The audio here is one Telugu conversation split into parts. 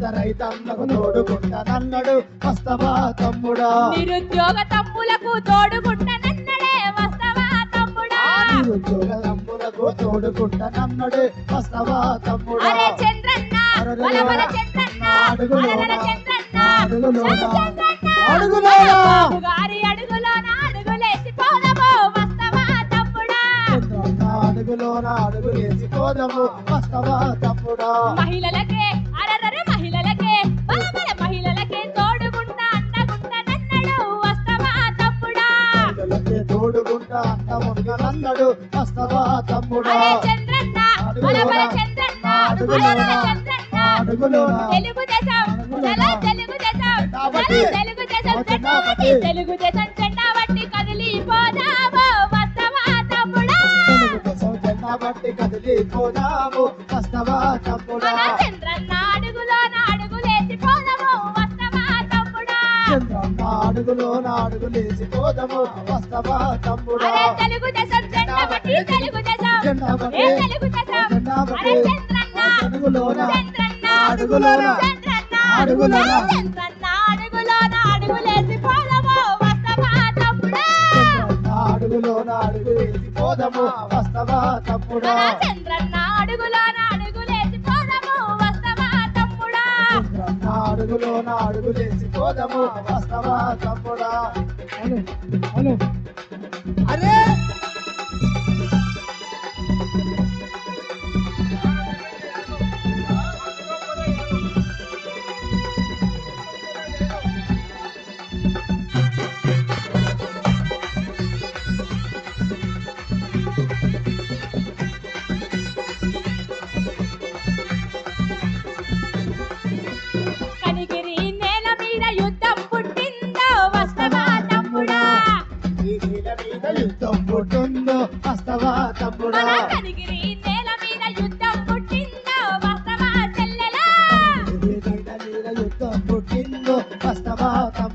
పేద రైతన్నకు తోడుకుంటానన్నాడు వస్తవా తమ్ముడా? నిరుద్యోగ తమ్ములకు తోడుకుంటానన్నడే వస్తవా తమ్ముడా? నిరుద్యోగ తమ్ములకు తోడుకుంటానన్నాడు వస్తవా తమ్ముడా? అరే చంద్రన్న బల బల చంద్రన్న అడుగులోన అడుగులోన గారి అడుగులోన అడుగులేసి పోదము వస్తవా తమ్ముడా? చంద్రన్న అడుగులోన అడుగులేసి పోదము వస్తవా తమ్ముడా? మహిళలకే అండగుంటానన్నాడు వస్తవా తమ్ముడా? చంద్రన్న బల బల చంద్రన్న అలరల చంద్రన్న. తెలుగుదేశం చలో తెలుగుదేశం చలో తెలుగుదేశం పట్టి తెలుగుదేశం పట్టి కదిలి పోదాము వస్తవా తమ్ముడా? తెలుగుదేశం జెండా బట్టి కదిలిపోదాము వస్తవా తమ్ముడా? చంద్రన్న అడుగులోన అడుగులేసి పోదాము. వస్తవా తమ్ముడా? అరే తెలుగుదేశం జెండా పట్టి జెండా జెండా అడుగులోన చంద్రన్న. అడుగులోన చంద్రన్న అడుగులోన చంద్రన్న. అడుగులోన అడుగులేసి పోదాము. వస్తవా తమ్ముడా? అడుగులోన వస్తవా తమ్ముడా? చంద్రన్న అడుగులోన అడుగులోన అడుగులేసి పోదాము. వస్తవా తమ్ముడా? అను అరే!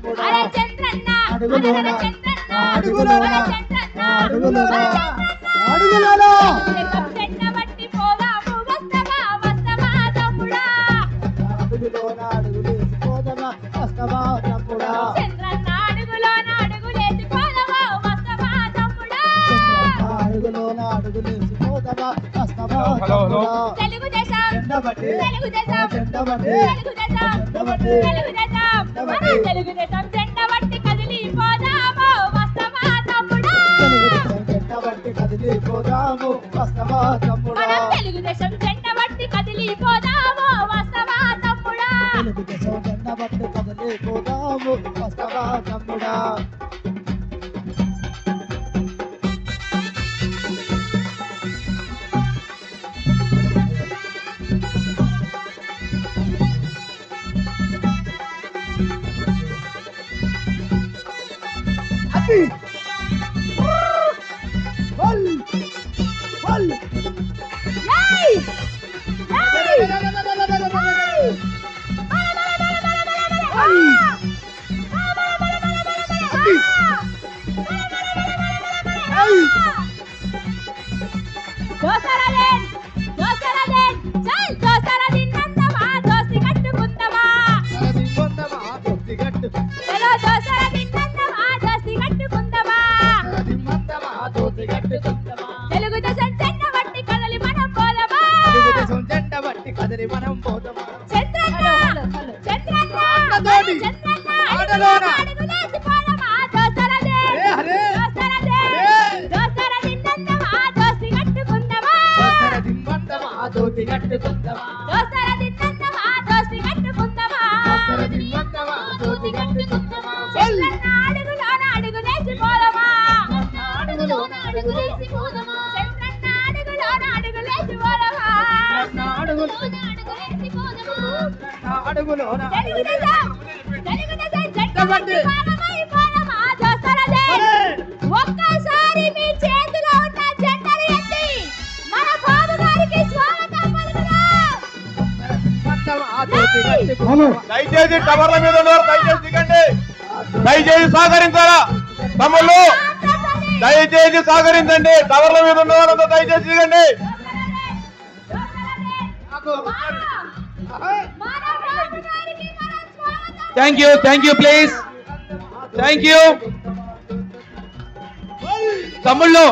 చంద్రన్న అడుగులోన అడుగులోన అడుగులోన అడుగులోన. చంద్రన్న చెండ బట్టి పోదాము వస్తవా వస్తవా తమ్ముడా. అడుగులోన అడుగులేసి పోదమా వస్తవా తమ్ముడా. చంద్రన్న అడుగులోన అడుగులేసి పోదాము వస్తవా తమ్ముడా. తెలుగుదేశం చెండబట్టి తెలుగుదేశం చెండబట్టి తెలుగుదేశం తెలుగుదేశం మన తెలుగుదేశం జెండ బట్టి కదిలి పోదాము వస్తవా తమ్ముడా? తెలుగుదేశం జెండ బట్టి కదిలి పోదాము వస్తవా తమ్ముడా తెలుగుదేశం చెండబట్టి కదిలిపోదాము. వస్తవా తమ్ముడా? దోసరదే ఒక్కసారి మీ చేతిలో ఉన్న జెండను ఎత్తి మన బాబు గారికి స్వాగతం దయచేసి టవర్ల మీద ఉన్నారు. దయచేసి దిగండి. దయచేసి సహకరించారా తమ్ముళ్ళు దయచేసి సహకరించండి. టవర్ల మీద ఉన్న వాళ్ళంతా దయచేసి ఇవ్వండి. Thank you thank you please thank you తమ్ముళ్ళు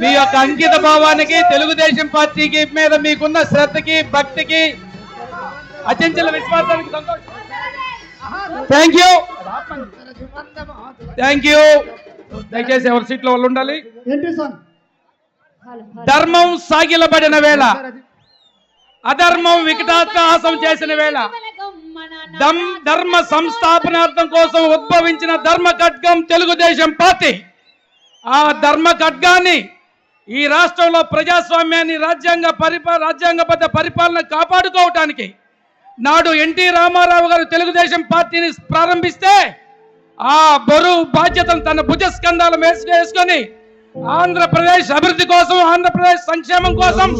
మీ యొక్క అంకిత భావానికి తెలుగుదేశం పార్టీకి మీద మీకున్న శ్రద్ధకి భక్తికి అచంచల విశ్వాసానికి సంతోషం. థ్యాంక్ యూ థ్యాంక్ యూ దయచేసి ఎవరి సీట్లో వాళ్ళు ఉండాలి? ధర్మం సాగిలబడిన వేళ అధర్మం వికటాత్మహాసం చేసిన వేళ ధర్మ సంస్థాపనార్థం కోసం ఉద్భవించిన ధర్మ ఖడ్గం తెలుగుదేశం పార్టీ. ఆ ధర్మ ఖడ్గాన్ని ఈ రాష్ట్రంలో ప్రజాస్వామ్యాన్ని రాజ్యాంగ పరిపా రాజ్యాంగబద్ధ పరిపాలన కాపాడుకోవటానికి నాడు ఎన్టీ రామారావు గారు తెలుగుదేశం పార్టీని ప్రారంభిస్తే ఆ బరువు బాధ్యతను తన భుజస్కంధాల మీద వేసుకొని ఆంధ్రప్రదేశ్ అభివృద్ధి కోసం ఆంధ్రప్రదేశ్ సంక్షేమం కోసం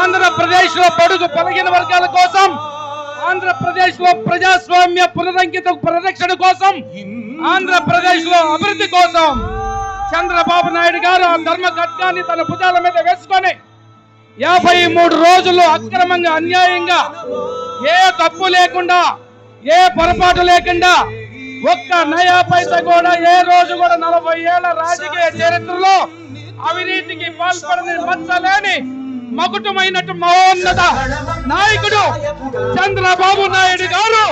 ఆంధ్రప్రదేశ్లో పడుగు పలిగిన వర్గాల కోసం ఆంధ్రప్రదేశ్లో ప్రజాస్వామ్య పునరంకిత పరిరక్షణ కోసం ఆంధ్రప్రదేశ్లో అభివృద్ధి కోసం చంద్రబాబు నాయుడు గారు ఆ ధర్మ ఖడ్గాన్ని తన భుజాల మీద వేసుకొని యాభై మూడు రోజులు అక్రమంగా అన్యాయంగా ఏ తప్పు లేకుండా ఏ పొరపాటు లేకుండా ఒక్క నయా పైస కూడా ఏ రోజు కూడా నలభై ఏళ్ళ రాజకీయ చరిత్రలో అవినీతికి పాల్పడని మచ్చలేని మకుటమైనట్టు మహోన్నత నాయకుడు చంద్రబాబు నాయుడు గారు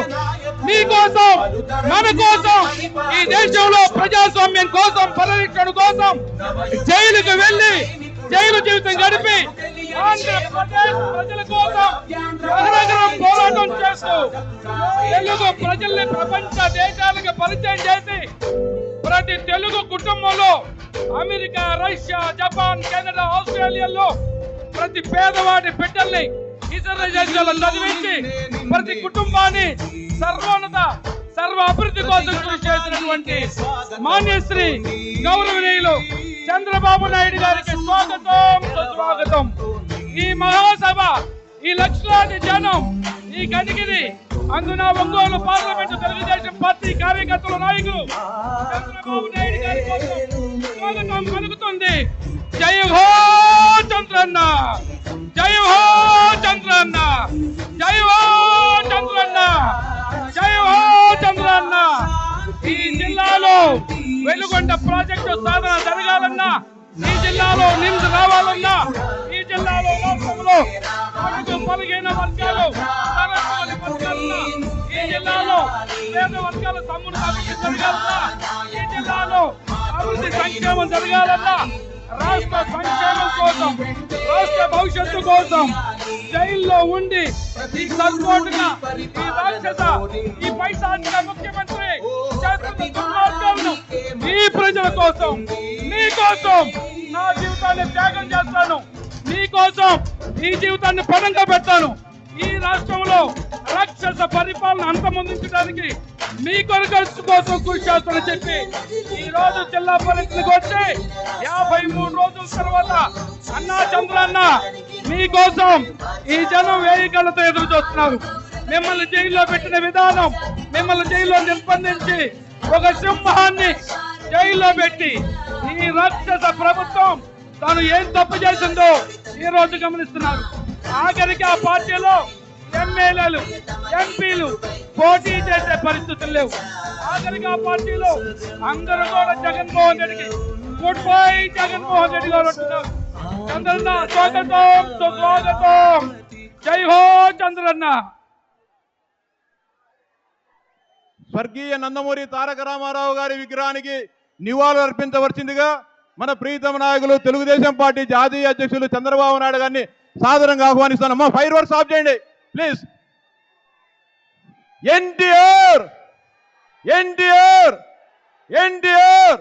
మీకోసం మన కోసం ఈ దేశంలో ప్రజాస్వామ్యం కోసం పరిరక్షణ కోసం జైలుకు వెళ్ళి జైలు జీవితం గడిపి ఆంధ్రప్రదేశ్ ప్రజల కోసం చేస్తూ తెలుగు ప్రజల్ని ప్రపంచ దేశాలకు పరిచయం చేసి ప్రతి తెలుగు కుటుంబంలో అమెరికా రష్యా జపాన్ కెనడా ఆస్ట్రేలియాలో ప్రతి పేదవాడి బిడ్డల్ని ఇతర చదివించి ప్రతి కుటుంబాన్ని సర్వోన్నత సర్వ అభివృద్ధి కోసం కృషి చేసినటువంటి మాన్యశ్రీ గౌరవనీయులు చంద్రబాబు నాయుడు గారికి స్వాగతం స్వాగతం ఈ మహాసభ ఈ లక్షలాది జనం ఈ కనిగిరి అందున ఒంగోలు పార్లమెంటు తెలుగుదేశం పార్టీ కార్యకర్తల నాయకులు చంద్రబాబు నాయుడు గారి స్వాగతం పలుకుతుంది. జై హో చంద్రన్న. జై హో చంద్రన్న. జై హో చంద్రన్న. జై హో చంద్రన్న. ఈ జిల్లాలో వెలుగొండ ప్రాజెక్టు సాధన జరగాలన్నా ఈ జిల్లాలో నిమ్స్ రావాలన్నా ఈ జిల్లాలో రాష్ట్రంలో అడుగు పలిగిన వర్గాలు ఈ జిల్లాలో పేద వర్గాల తమ్ముడు జరగాలన్నా ఈ జిల్లాలో అభివృద్ధి సంక్షేమం జరగాలన్నా రాష్ట్ర సంక్షేమం కోసం రాష్ట్ర భవిష్యత్తు కోసం జైల్లో ఉండి ఈ సర్కోటుగా ఈ రాక్షస ఈ పైసా ముఖ్యమంత్రి చేస్తున్న ప్రజల కోసం మీ కోసం నా జీవితాన్ని త్యాగం చేస్తాను. మీ కోసం ఈ జీవితాన్ని పణంగా పెడతాను. ఈ రాష్ట్రంలో రాక్షస పరిపాలన అంతమొందించడానికి మీ కొరకు కోసం కృషి చేస్తానని చెప్పి ఈ రోజు జిల్లా పరిస్థితికి వచ్చి యాభై మూడు రోజుల తర్వాత అన్నా చంద్రన్న మీకోసం ఈ జనం వేయి కళ్ళతో ఎదురు చూస్తున్నారు. మిమ్మల్ని జైల్లో పెట్టిన విధానం మిమ్మల్ని జైల్లో నిర్బంధించి ఒక సింహాన్ని జైల్లో పెట్టి ఈ రాక్షస ప్రభుత్వం తాను ఏం తప్పు చేసిందో ఈ రోజు గమనిస్తున్నారు. ఆఖరికి ఆ పార్టీలో ఎమ్మెల్యేలు ఎంపీలు పోటీ చేసే పరిస్థితులు లేవు. ఆఖరికి ఆ పార్టీలో అందరూ కూడా జగన్మోహన్ రెడ్డికి గుడ్ బై జగన్మోహన్ రెడ్డి గారు అంటున్నారు. చంద్రన్న స్వాగతం సుస్వాగతం. జై హో చంద్రన్న. స్వర్గీయ నందమూరి తారక రామారావు గారి విగ్రహానికి నివాళులు అర్పించవలసిందిగా మన ప్రీతమ నాయకులు తెలుగుదేశం పార్టీ జాతీయ అధ్యక్షులు చంద్రబాబు నాయుడు గారిని సాదరంగా ఆహ్వానిస్తాను అమ్మా ఫైర్ వర్క్స్ ఆఫ్ చేయండి. Please. NTR! NTR! NTR!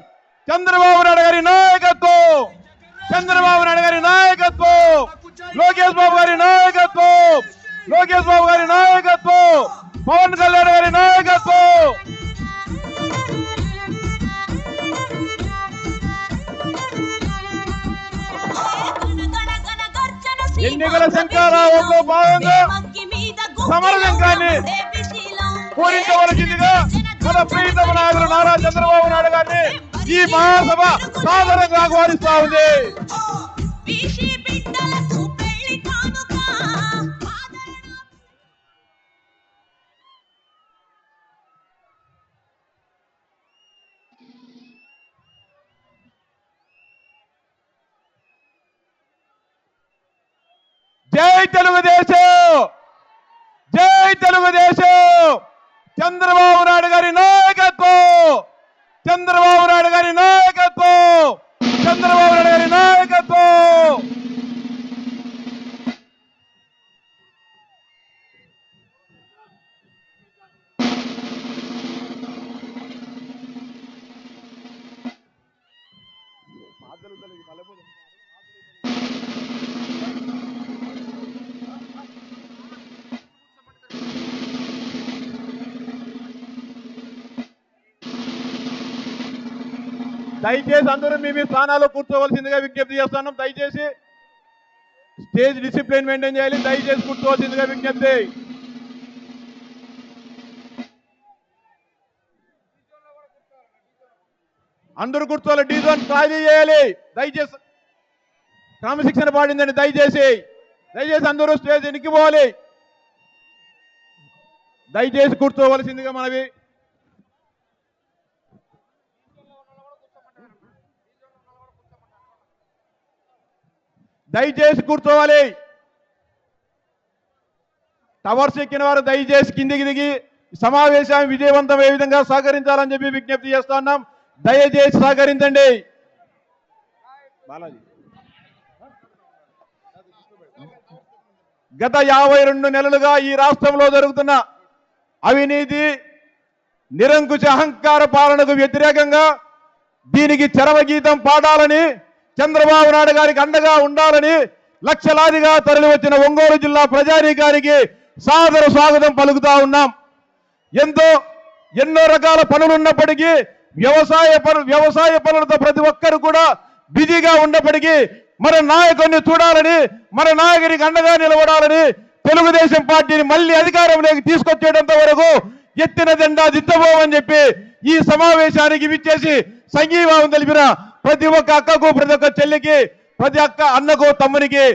Chandrababu Naidu గారి నాయకత్వం! చంద్రబాబు నాయుడు గారి నాయకత్వం! లోకేష్ బాబు గారి నాయకత్వం! లోకేష్ బాబు గారి నాయకత్వం! పవన్ కళ్యాణ్ గారి నాయకత్వం! ఎన్నికల శంకారావంలో భాగంగా సమర శంఖాన్ని పూరించవలసిందిగా మన ప్రీతమ నాయకుడు నారా చంద్రబాబు నాయుడు గారిని ఈ మహాసభ సాదరంగా ఆహ్వానిస్తా ఉంది. చంద్రబాబు దయచేసి అందరూ మీ మీ స్థానాల్లో కూర్చోవలసిందిగా విజ్ఞప్తి చేస్తున్నాం. దయచేసి స్టేజ్ డిసిప్లిన్ మెయింటైన్ చేయాలి. దయచేసి కూర్చోవలసిందిగా విజ్ఞప్తి. అందరూ కూర్చోవాలి. డీజోన్ ఖాళీ చేయాలి. దయచేసి క్రమశిక్షణ పాడిందండి దయచేసి దయచేసి అందరూ స్టేజ్ ఎనికిపోవాలి దయచేసి కూర్చోవలసిందిగా మనవి దయచేసి కూర్చోవాలి. టవర్స్ ఎక్కిన వారు దయచేసి కిందికి దిగి సమావేశాన్ని విజయవంతం ఏ విధంగా సహకరించాలని చెప్పి విజ్ఞప్తి చేస్తున్నాం దయచేసి సహకరించండి. బాలాజీ. గత యాభై రెండు నెలలుగా ఈ రాష్ట్రంలో జరుగుతున్న అవినీతి నిరంకుశ అహంకార పాలనకు వ్యతిరేకంగా దీనికి చరమగీతం పాడాలని చంద్రబాబు నాయుడు గారికి అండగా ఉండాలని లక్షలాదిగా తరలివచ్చిన ఒంగోలు జిల్లా ప్రజానీకానికి సాదర స్వాగతం పలుకుతా ఉన్నాం. ఎంతో ఎన్నో రకాల పనులున్నప్పటికీ వ్యవసాయ పను వ్యవసాయ పనులతో ప్రతి ఒక్కరు కూడా బిజీగా ఉన్నప్పటికీ మన నాయకుడిని చూడాలని మన నాయకుడికి అండగా నిలబడాలని తెలుగుదేశం పార్టీని మళ్ళీ అధికారంలోకి తీసుకొచ్చేటంత వరకు ఎత్తిన జెండా దిద్దబోమని చెప్పి ఈ సమావేశానికి విచ్చేసి సంఘీభావం తెలిపిన ప్రతి ఒక్క అక్కకు ప్రతి ఒక్క చెల్లికి ప్రతి ఒక్క అన్నకు తమ్మునికి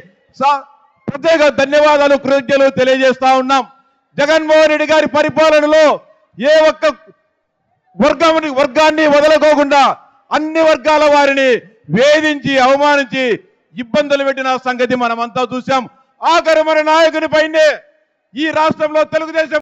ప్రత్యేక ధన్యవాదాలు కృతజ్ఞతలు తెలియజేస్తా ఉన్నాం. జగన్మోహన్ రెడ్డి గారి పరిపాలనలో ఏ ఒక్క వర్గం వర్గాన్ని వదలకోకుండా అన్ని వర్గాల వారిని వేధించి అవమానించి ఇబ్బందులు పెట్టిన సంగతి మనమంతా చూసాం ఆఖరి మన నాయకుని పైనే ఈ రాష్ట్రంలో తెలుగుదేశం